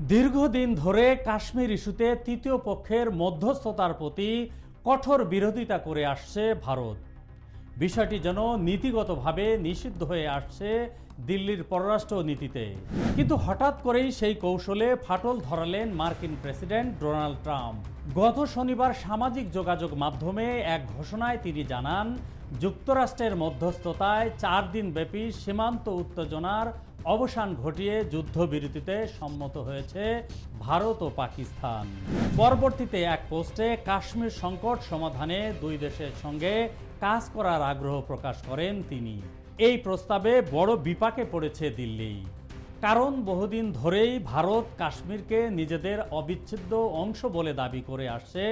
দীর্ঘদিন ধরে কাশ্মীর ইস্যুতে তৃতীয় পক্ষের মধ্যস্থতার প্রতি কঠোর বিরোধিতা করে আসছে ভারত। বিষয়টি যেন নীতিগতভাবে নিষিদ্ধ হয়ে আসছে দিল্লির পররাষ্ট্র নীতিতে। কিন্তু হঠাৎ করেই সেই কৌশলে ফাটল ধরালেন মার্কিন প্রেসিডেন্ট ডোনাল্ড ট্রাম্প। গত শনিবার সামাজিক যোগাযোগ মাধ্যমে এক ঘোষণায় তিনি জানান, যুক্তরাষ্ট্রের মধ্যস্থতায় চার দিন ব্যাপী সীমান্ত উত্তেজনার অবসান ঘটিয়ে যুদ্ধবিরতিতে সম্মত হয়েছে ভারত ও পাকিস্তান। পরবর্তীতে এক পোস্টে কাশ্মীর সংকট সমাধানে দুই দেশের সঙ্গে কাজ করার আগ্রহ প্রকাশ করেন তিনি। এই প্রস্তাবে বড় বিপাকে পড়েছে দিল্লি। কারণ বহুদিন ধরেই ভারত কাশ্মীরকে নিজেদের অবিচ্ছেদ্য অংশ বলে দাবি করে আসছে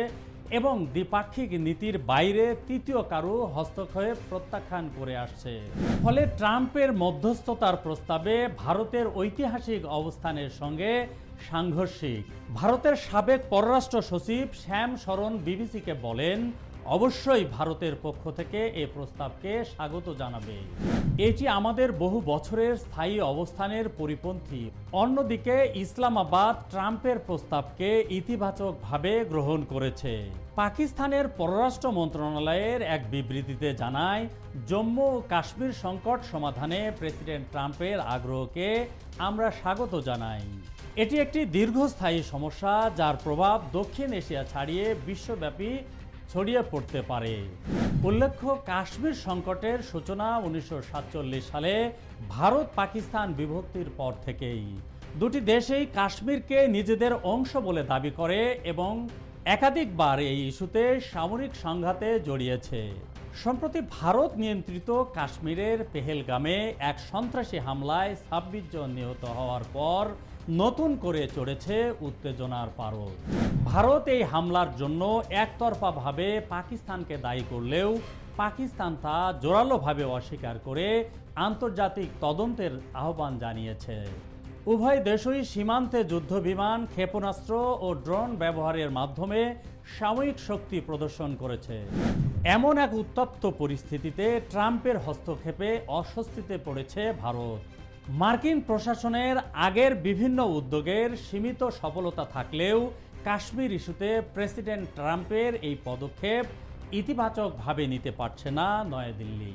এবং দ্বিপাক্ষিক নীতির বাইরে তৃতীয় কারও হস্তক্ষেপ প্রত্যাখ্যান করে আসছে। ফলে ট্রাম্পের মধ্যস্থতার প্রস্তাবে ভারতের ঐতিহাসিক অবস্থানের সঙ্গে সাংঘর্ষিক। ভারতের সাবেক পররাষ্ট্র সচিব শ্যাম শরণ বিবিসিকে বলেন অবশ্যই ভারতের পক্ষ থেকে এ প্রস্তাবকে স্বাগত জানাবে। এটি আমাদের বহু বছরের স্থায়ী অবস্থানের পরিপন্থী। অন্যদিকে ইসলামাবাদ ট্রাম্পের প্রস্তাবকে ইতিবাচকভাবে গ্রহণ করেছে। পাকিস্তানের পররাষ্ট্র মন্ত্রণালয়ের এক বিবৃতিতে জানায়, জম্মু কাশ্মীর সংকট সমাধানে প্রেসিডেন্ট ট্রাম্পের আগ্রহকে আমরা স্বাগত জানাই। এটি একটি দীর্ঘস্থায়ী সমস্যা যার প্রভাব দক্ষিণ এশিয়া ছাড়িয়ে বিশ্বব্যাপী ছড়িয়ে পড়তে পারে। উল্লেখ্য, কাশ্মীর সংকটের সূচনা উনিশশো সাতচল্লিশ সালে ভারত পাকিস্তান বিভক্তির পর থেকেই। দুটি দেশেই কাশ্মীরকে নিজেদের অংশ বলে দাবি করে এবং একাধিকবার এই ইস্যুতে সামরিক সংঘাতে জড়িয়েছে। সম্প্রতি ভারত নিয়ন্ত্রিত কাশ্মীরের পেহেলগামে এক সন্ত্রাসী হামলায় ছাব্বিশ জন নিহত হওয়ার পর নতুন করে চড়েছে উত্তেজনার পারদ। ভারত এই হামলার জন্য একতরফাভাবে পাকিস্তানকে দায়ী করলেও পাকিস্তান তা জোরালোভাবে অস্বীকার করে আন্তর্জাতিক তদন্তের আহ্বান জানিয়েছে। উভয় দেশই সীমান্তে যুদ্ধবিমান, ক্ষেপণাস্ত্র ও ড্রোন ব্যবহারের মাধ্যমে সাময়িক শক্তি প্রদর্শন করেছে। এমন এক উত্তপ্ত পরিস্থিতিতে ট্রাম্পের হস্তক্ষেপে অস্বস্তিতে পড়েছে ভারত। মার্কিন প্রশাসনের আগের বিভিন্ন উদ্যোগের সীমিত সফলতা থাকলেও কাশ্মীর ইস্যুতে প্রেসিডেন্ট ট্রাম্পের এই পদক্ষেপ ইতিবাচকভাবে নিতে পারছে না নয়াদিল্লি।